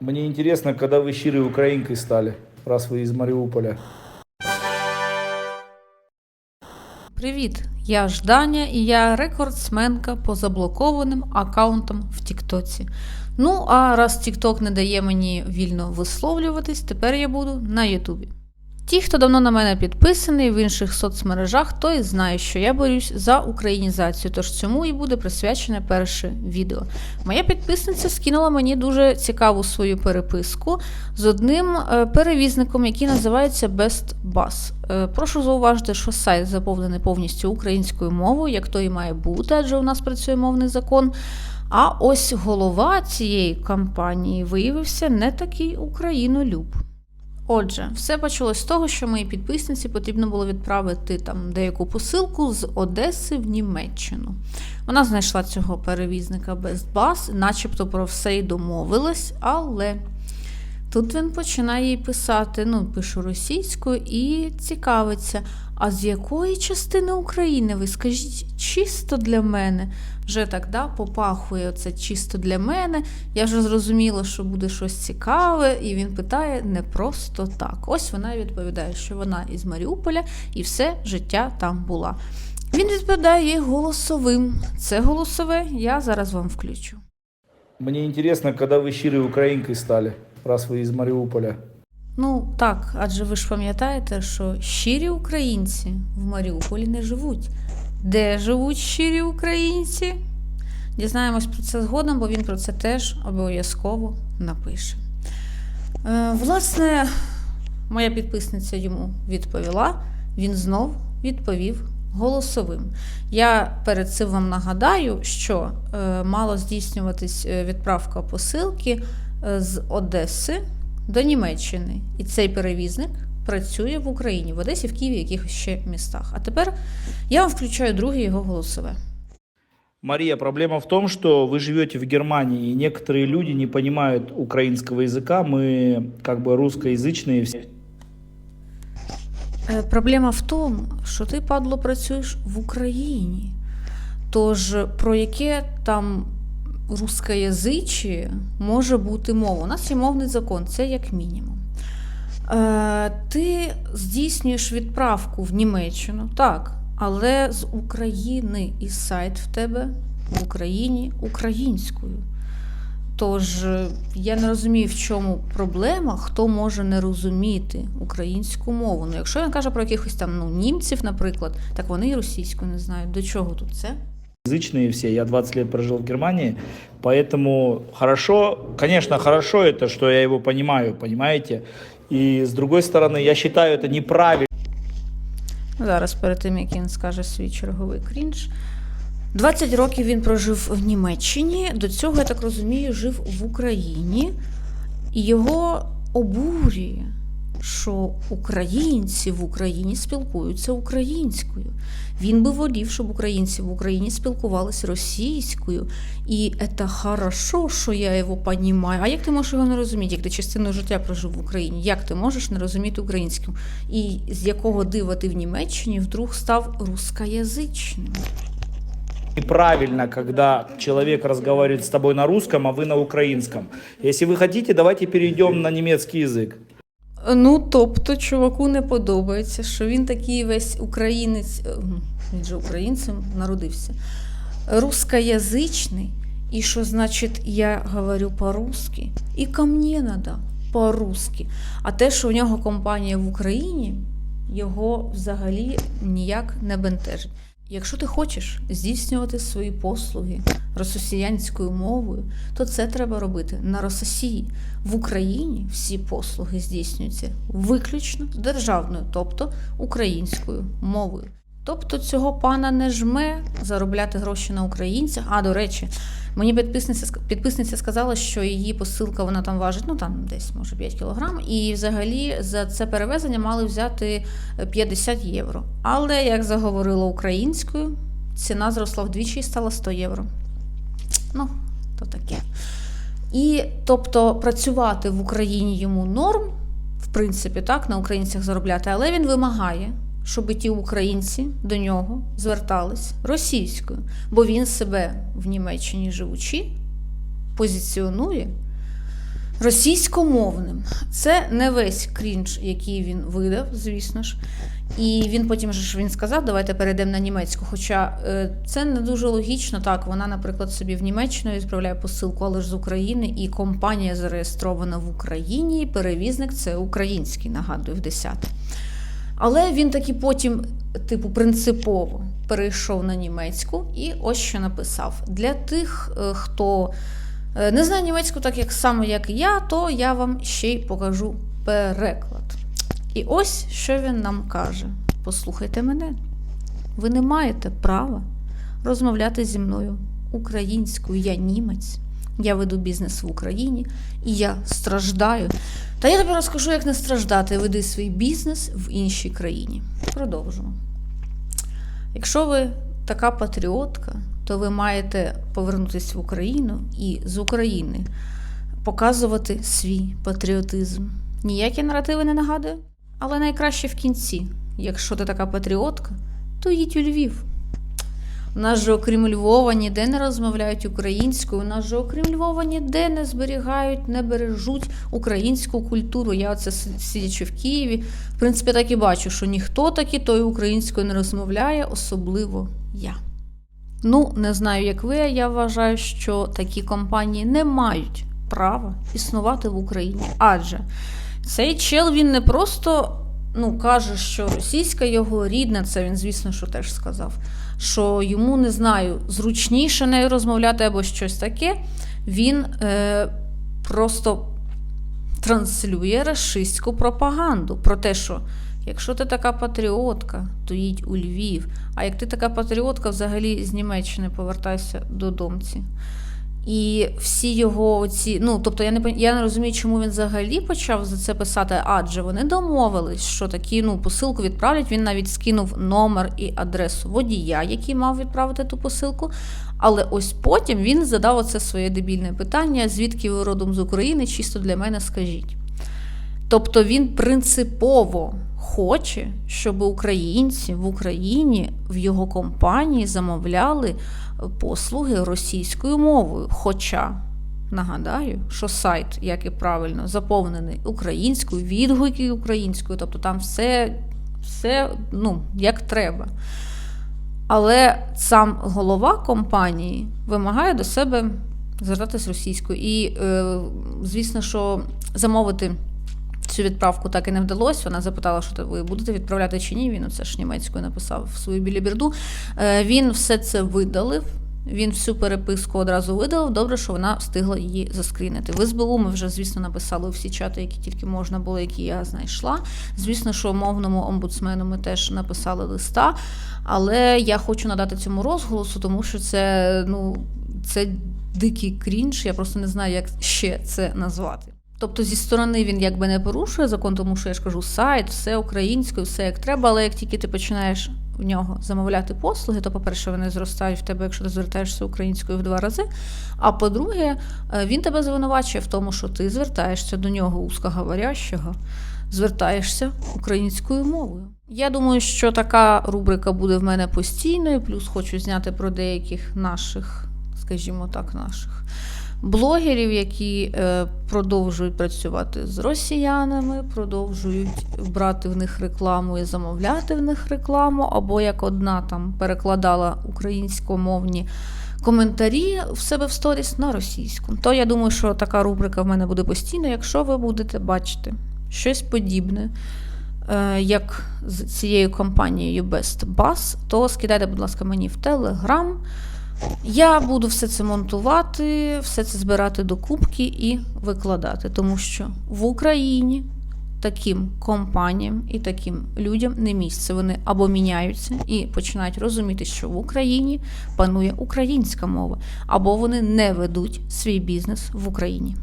Мне интересно, когда вы щирой украинкой стали, раз вы из Мариуполя. Привіт! Я Жданя і я рекордсменка по заблокованим аккаунтам в Тіктоці. Ну, а раз Тікток не дає мені вільно висловлюватись, тепер я буду на Ютубі. Ті, хто давно на мене підписаний в інших соцмережах, той знає, що я борюсь за українізацію, тож цьому і буде присвячене перше відео. Моя підписниця скинула мені дуже цікаву свою переписку з одним е, перевізником, який називається Best Bus. Е, Прошу зауважити, що сайт заповнений повністю українською мовою, як то і має бути, адже у нас працює мовний закон. А ось голова цієї кампанії виявився не такий українолюб. Отже, все почалось з того, що моїй підписниці потрібно було відправити там деяку посилку з Одеси в Німеччину. Вона знайшла цього перевізника без баз, начебто про все й домовилась, але тут він починає їй писати, ну, пишу російською, і цікавиться. А з якої частини України ви скажіть чисто для мене? Вже так да, попахує це чисто для мене. Я вже зрозуміла, що буде щось цікаве, і він питає не просто так. Ось вона відповідає, що вона із Маріуполя і все життя там була. Він відповідає їй голосовим. Це голосове я зараз вам включу. Мне интересно, когда вы щирой украинкой стали, раз вы из Мариуполя. Ну так, адже ви ж пам'ятаєте, що щирі українці в Маріуполі не живуть. Де живуть щирі українці? Дізнаємось про це згодом, бо він про це теж обов'язково напише. Е, власне, моя підписниця йому відповіла, він знов відповів голосовим. Я перед цим вам нагадаю, що е, мало здійснюватись е, відправка посилки з Одеси до Німеччини. І цей перевізник працює в Україні, в Одесі, в Києві, якихось ще містах. А тепер я вам включаю друге його голосове. Мария, проблема в том, что вы живете в Германии, и некоторые люди не понимают украинского языка. Мы как бы русскоязычные все. Е, Проблема в тому, що ти, падло, працюєш в Україні. Тож про яке там рускоязичі може бути мова? У нас є мовний закон, це як мінімум. Е, ти здійснюєш відправку в Німеччину, так, але з України і сайт в тебе в Україні українською. Тож е, я не розумію, в чому проблема, хто може не розуміти українську мову. Ну, якщо він каже про якихось там ну, німців, наприклад, так вони і російську не знають. До чого тут це? язычные все. Я 20 лет прожил в Германии, поэтому хорошо, конечно, хорошо это, что я его понимаю, понимаете? И с другой стороны, я считаю это неправильно. Зараз перед тим, як він скаже свій черговий крінж. 20 років він прожив в Німеччині, до цього, я так розумію, жив в Україні, і його обурює, що українці в Україні спілкуються українською. Він би волів, щоб українці в Україні спілкувалися російською. І це хорошо, що я його понімаю. А як ти можеш його не розуміти, як ти частину життя прожив в Україні? Як ти можеш не розуміти українську? І з якого дива ти в Німеччині вдруг став рускоязичним? Неправильно, когда человек разговаривает с тобой на русском, а вы на украинском. Если вы хотите, давайте перейдем на немецкий язык. Ну, тобто, чуваку не подобається, що він такий весь українець, е, він же українцем народився, рускоязичний, і що значить я говорю по-русски, і ко мені надо по-русски. А те, що у нього компанія в Україні, його взагалі ніяк не бентежить. Якщо ти хочеш здійснювати свої послуги росіянською мовою, то це треба робити на Рососії. В Україні всі послуги здійснюються виключно державною, тобто українською мовою. Тобто цього пана не жме заробляти гроші на українцях. А до речі, мені підписниця підписниця сказала, що її посилка вона там важить, ну там десь може 5 кілограм, і взагалі за це перевезення мали взяти е, 50 євро. Але як заговорила українською, ціна зросла вдвічі і стала 100 євро. Ну, то таке. І тобто працювати в Україні йому норм, в принципі, так, на українцях заробляти, але він вимагає, щоб ті українці до нього звертались російською, бо він себе в Німеччині живучи позиціонує російськомовним. Це не весь крінж, який він видав, звісно ж. І він потім ж він сказав, давайте перейдемо на німецьку. Хоча е, це не дуже логічно. Так, вона, наприклад, собі в Німеччину відправляє посилку, але ж з України, і компанія зареєстрована в Україні. і Перевізник це український, нагадую, в 10. Але він таки потім, типу, принципово перейшов на німецьку і ось що написав: для тих, е, хто е, не знає німецьку, так як само, як я, то я вам ще й покажу переклад. І ось що він нам каже: послухайте мене, ви не маєте права розмовляти зі мною українською. Я німець, я веду бізнес в Україні і я страждаю. Та я тобі розкажу, як не страждати. Веди свій бізнес в іншій країні. Продовжимо. Якщо ви така патріотка, то ви маєте повернутися в Україну і з України показувати свій патріотизм. Ніякі наративи не нагадую, але найкраще в кінці. Якщо ти така патріотка, то їдь у Львів. У нас же, окрім Львова, ніде не розмовляють українською. У нас же, окрім Львова, ніде не зберігають, не бережуть українську культуру. Я оце сидячи в Києві, в принципі, так і бачу, що ніхто таки тою українською не розмовляє, особливо я. Ну, не знаю, як ви, а я вважаю, що такі компанії не мають права існувати в Україні. Адже цей чел він не просто ну, каже, що російська його рідна, це він, звісно, що теж сказав, що йому не знаю, зручніше нею розмовляти або щось таке. Він е, просто транслює рашистську пропаганду про те, що якщо ти така патріотка, то їдь у Львів. А як ти така патріотка, взагалі з Німеччини повертайся додомці. І всі його ці, ну тобто я не я не розумію, чому він взагалі почав за це писати, адже вони домовились, що такі ну посилку відправлять. Він навіть скинув номер і адресу водія, який мав відправити ту посилку. Але ось потім він задав оце своє дебільне питання: звідки ви родом з України? Чисто для мене скажіть. Тобто він принципово хоче, щоб українці в Україні в його компанії замовляли послуги російською мовою. Хоча нагадаю, що сайт, як і правильно, заповнений українською, відгуки українською, тобто там все, все ну, як треба. Але сам голова компанії вимагає до себе звертатись російською. І, е, звісно, що замовити цю відправку так і не вдалося. Вона запитала, що ви будете відправляти чи ні. Він це ж німецькою написав в свою біліберду. Е, Він все це видалив. Він всю переписку одразу видалив. Добре, що вона встигла її заскрінити. В СБУ ми вже, звісно, написали у всі чати, які тільки можна було, які я знайшла. Звісно, що мовному омбудсмену ми теж написали листа. Але я хочу надати цьому розголосу, тому що це, ну, це дикий крінж. Я просто не знаю, як ще це назвати. Тобто зі сторони він якби не порушує закон, тому що я ж кажу, сайт, все українською, все як треба, але як тільки ти починаєш в нього замовляти послуги, то, по-перше, вони зростають в тебе, якщо ти звертаєшся українською в два рази. А по-друге, е, він тебе звинувачує в тому, що ти звертаєшся до нього узкоговорящого, звертаєшся українською мовою. Я думаю, що така рубрика буде в мене постійною, плюс хочу зняти про деяких наших, скажімо так, наших блогерів, які е, продовжують працювати з росіянами, продовжують брати в них рекламу і замовляти в них рекламу, або як одна там перекладала українськомовні коментарі в себе в сторіс на російську. То я думаю, що така рубрика в мене буде постійно, якщо ви будете бачити щось подібне. е, Як з цією компанією Best Bus, то скидайте, будь ласка, мені в Telegram. Я буду все це монтувати, все це збирати до кубки і викладати, тому що в Україні таким компаніям і таким людям не місце. Вони або міняються і починають розуміти, що в Україні панує українська мова, або вони не ведуть свій бізнес в Україні.